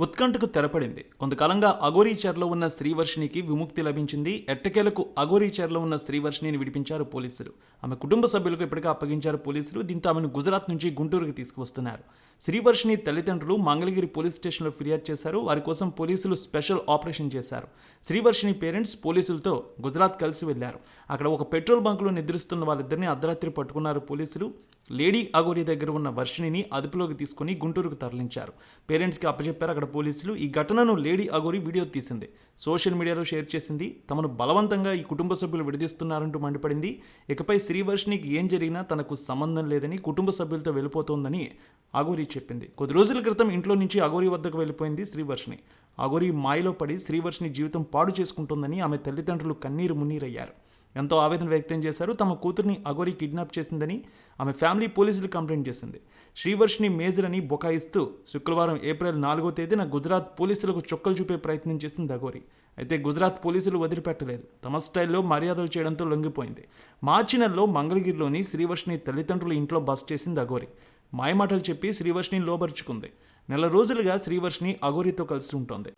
ఉత్కంఠకు తెరపడింది. కొంతకాలంగా అఘోరీచర్లో ఉన్న శ్రీవర్షినికి విముక్తి లభించింది. ఎట్టకేలకు అఘోరీచర్లో ఉన్న శ్రీవర్షిని విడిపించారు పోలీసులు. ఆమె కుటుంబ సభ్యులకు ఇప్పటికే అప్పగించారు పోలీసులు. దీంతో ఆమెను గుజరాత్ నుంచి గుంటూరుకి తీసుకువస్తున్నారు. శ్రీవర్షిని తల్లిదండ్రులు మంగళగిరి పోలీస్ స్టేషన్లో ఫిర్యాదు చేశారు. వారి కోసం పోలీసులు స్పెషల్ ఆపరేషన్ చేశారు. శ్రీవర్షిని పేరెంట్స్ పోలీసులతో గుజరాత్ కలిసి వెళ్ళారు. అక్కడ ఒక పెట్రోల్ బంకులో నిద్రిస్తున్న వాళ్ళిద్దరిని అర్ధరాత్రి పట్టుకున్నారు పోలీసులు. లేడీ అగోరి దగ్గర ఉన్న వర్షిణిని అదుపులోకి తీసుకుని గుంటూరుకు తరలించారు. పేరెంట్స్కి అప్పచెప్పారు అక్కడ పోలీసులు ఈ ఘటనను లేడీ అగోరి వీడియో తీసింది. సోషల్ మీడియాలో షేర్ చేసింది. తమను బలవంతంగా ఈ కుటుంబ సభ్యులు విడదీస్తున్నారంటూ మండిపడింది. ఇకపై శ్రీవర్షిణికి ఏం జరిగినా తనకు సంబంధం లేదని కుటుంబ సభ్యులతో వెళ్ళిపోతోందని అగోరి చెప్పింది. కొద్ది రోజుల క్రితం ఇంట్లో నుంచి అగోరి వద్దకు వెళ్ళిపోయింది శ్రీవర్షిణి అగోరి మాయలో పడి శ్రీవర్షిణి జీవితం పాడు చేసుకుంటోందని ఆమె తల్లిదండ్రులు కన్నీరు మున్నీరయ్యారు. ఎంతో ఆవేదన వ్యక్తం చేశారు. తమ కూతుర్ని అగోరి కిడ్నాప్ చేసిందని ఆమె ఫ్యామిలీ పోలీసులు కంప్లైంట్ చేసింది. శ్రీవర్షిని మేజర్ అని బొకాయిస్తూ శుక్రవారం ఏప్రిల్ నాలుగో తేదీన గుజరాత్ పోలీసులకు చొక్కలు చూపే ప్రయత్నం చేసింది అగోరి అయితే గుజరాత్ పోలీసులు వదిలిపెట్టలేదు. తమ స్టైల్లో మర్యాదలు చేయడంతో లొంగిపోయింది. మార్చి నెలలో మంగళగిరిలోని శ్రీవర్షిని తల్లిదండ్రుల ఇంట్లో బస్ చేసింది అగోరి మాయమాటలు చెప్పి శ్రీవర్షిని లోబరుచుకుంది. నెల రోజులుగా శ్రీవర్షిని అగోరితో కలిసి ఉంటుంది.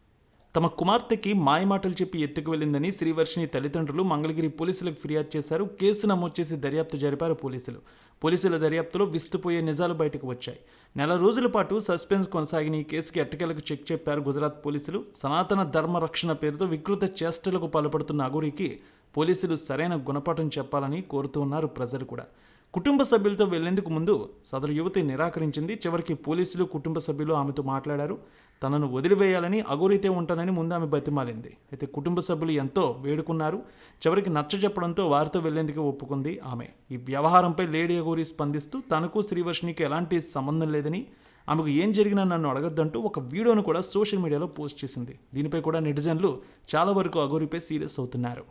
తమ కుమార్తెకి మాయమాటలు చెప్పి ఎత్తుకు వెళ్ళిందని శ్రీవర్షిని తల్లిదండ్రులు మంగళగిరి పోలీసులకు ఫిర్యాదు చేశారు. కేసు నమోదు చేసి దర్యాప్తు జరిపారు పోలీసులు. పోలీసుల దర్యాప్తులో విస్తుపోయే నిజాలు బయటకు వచ్చాయి. నెల రోజుల పాటు సస్పెన్స్ కొనసాగిన ఈ కేసుకి ఎట్టకేలకు చెక్ చెప్పారు గుజరాత్ పోలీసులు. సనాతన ధర్మ రక్షణ పేరుతో వికృత చేష్టలకు పాల్పడుతున్న అగురికి పోలీసులు సరైన గుణపాఠం చెప్పాలని కోరుతూ ఉన్నారు ప్రజలు కూడా. కుటుంబ సభ్యులతో వెళ్ళేందుకు ముందు సదరు యువతి నిరాకరించింది. చివరికి పోలీసులు కుటుంబ సభ్యులు ఆమెతో మాట్లాడారు. తనను వదిలివేయాలని అగోరితే ఉంటానని ముందు ఆమె బతిమాలింది. అయితే కుటుంబ సభ్యులు ఎంతో వేడుకున్నారు. చివరికి నచ్చ చెప్పడంతో వారితో వెళ్ళేందుకు ఒప్పుకుంది ఆమె. ఈ వ్యవహారంపై లేడీ అగోరి స్పందిస్తూ తనకు శ్రీవర్షినికి ఎలాంటి సంబంధం లేదని ఆమెకు ఏం జరిగినా నన్ను అడగద్దంటూ ఒక వీడియోను కూడా సోషల్ మీడియాలో పోస్ట్ చేసింది. దీనిపై కూడా నెటిజన్లు చాలా వరకు అగోరిపై సీరియస్ అవుతున్నారు.